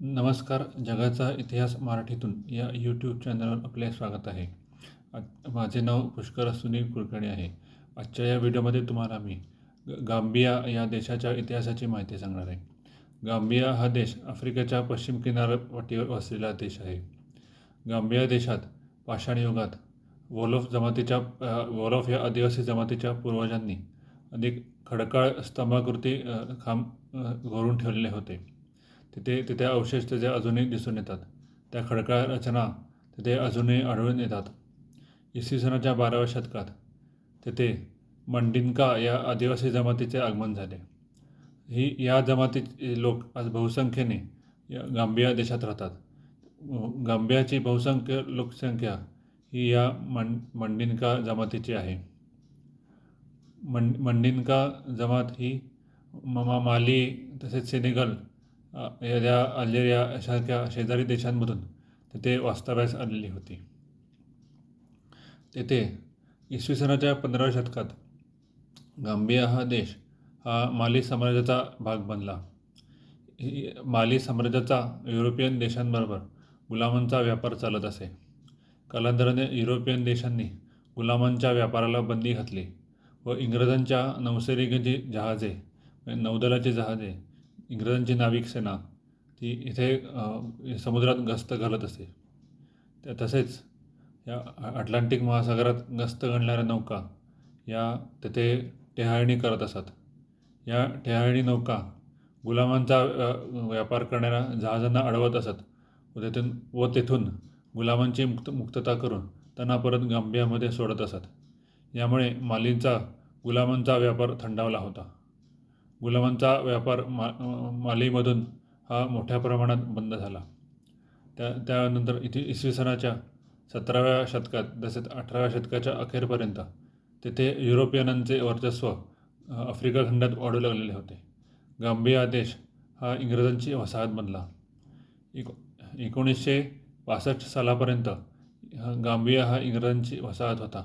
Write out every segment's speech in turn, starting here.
नमस्कार जगाचा इतिहास मराठीतून या यूट्यूब चॅनलवर आपले स्वागत आहे. आ- माझे नाव पुष्कर सुनील कुलकर्णी आहे. आजच्या या व्हिडिओमध्ये तुम्हाला मी ग- गांबिया या देशाच्या इतिहासाची माहिती सांगणार आहे. गांबिया हा देश आफ्रिकेच्या पश्चिम किनारपट्टीवर वसलेला देश आहे. गांबिया देशात पाषाण युगात वोलोफ जमातीच्या वोलोफ या आदिवासी जमातीच्या पूर्वजांनी अनेक खडकाळ स्तंभाकृती खांब घोरून ठेवलेले होते. तिथे तिथे अवशेष त्याचे अजूनही दिसून येतात. त्या खडकाळ रचना तिथे अजूनही आढळून येतात. इसवी सनाच्या बाराव्या शतकात तिथे मंडिनका या आदिवासी जमातीचे आगमन झाले. ही या जमातीचे लोक आज बहुसंख्येने या गांबिया देशात राहतात. गांबियाची बहुसंख्य लोकसंख्या ही या मं मंडिनका जमातीची आहे. मं मंडिनका जमात ही म मा- माली तसेच सेनेगल एखाद्या अल्जेरिया यासारख्या शेजारी देशांमधून तिथे वास्तव्यास आलेली होती. तेथे इसवी सनाच्या पंधराव्या शतकात गांबिया हा देश हा माली साम्राज्याचा भाग बनला. माली साम्राज्याचा युरोपियन देशांबरोबर गुलामांचा व्यापार चालत असे. कालांतराने युरोपियन देशांनी गुलामांच्या व्यापाराला बंदी घातली व इंग्रजांच्या नौसैनिकांची जहाजे नौदलाची जहाजे इंग्रजांची नाविक सेना ती इथे समुद्रात गस्त घालत असे. त्या तसेच या अटलांटिक महासागरात गस्त घालणाऱ्या नौका या तिथे टेहाळणी करत असत. या टेहाळणी नौका गुलामांचा व्यापार करणाऱ्या जहाजांना अडवत असत. व तेथून व तेथून गुलामांची मुक्त मुक्तता करून त्यांना परत गांबियामध्ये सोडत असत. यामुळे मालींचा गुलामांचा व्यापार थंडावला होता. गुलामांचा व्यापार मा मालीमधून हा मोठ्या प्रमाणात बंद झाला. त्या त्यानंतर इथे इसवी सनाच्या सतराव्या शतकात तसेच अठराव्या शतकाच्या अखेरपर्यंत तेथे युरोपियनांचे वर्चस्व आफ्रिका खंडात वाढू लागलेले होते. गांबिया देश हा इंग्रजांची वसाहत बनला. एक एकोणीसशे पासष्ट सालापर्यंत गांबिया हा इंग्रजांची वसाहत होता.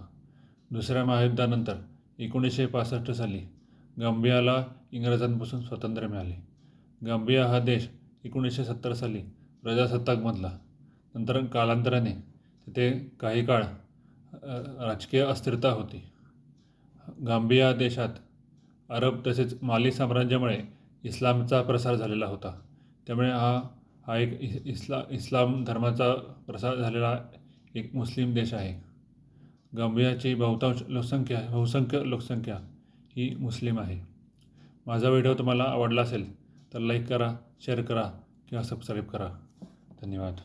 दुसऱ्या महायुद्धानंतर एकोणीसशे पासष्ट साली गांबियाला इंग्रजांपासून स्वातंत्र्य मिळाले. गांबिया हा देश एकोणीसशे सत्तर साली प्रजासत्ताक बनला नंतर कालांतराने तिथे काही काळ राजकीय अस्थिरता होती. गांबिया देशात अरब तसेच माली साम्राज्यामुळे इस्लामचा प्रसार झालेला होता. त्यामुळे हा हा एक इस्ला इस्लाम धर्माचा प्रसार झालेला एक मुस्लिम देश आहे. गांबियाची बहुतांश लोकसंख्या बहुसंख्य लोकसंख्या ही मुस्लिम आहे. माझा व्हिडिओ तुम्हाला आवडला असेल तर लाईक करा शेअर करा किंवा सबस्क्राईब करा. धन्यवाद.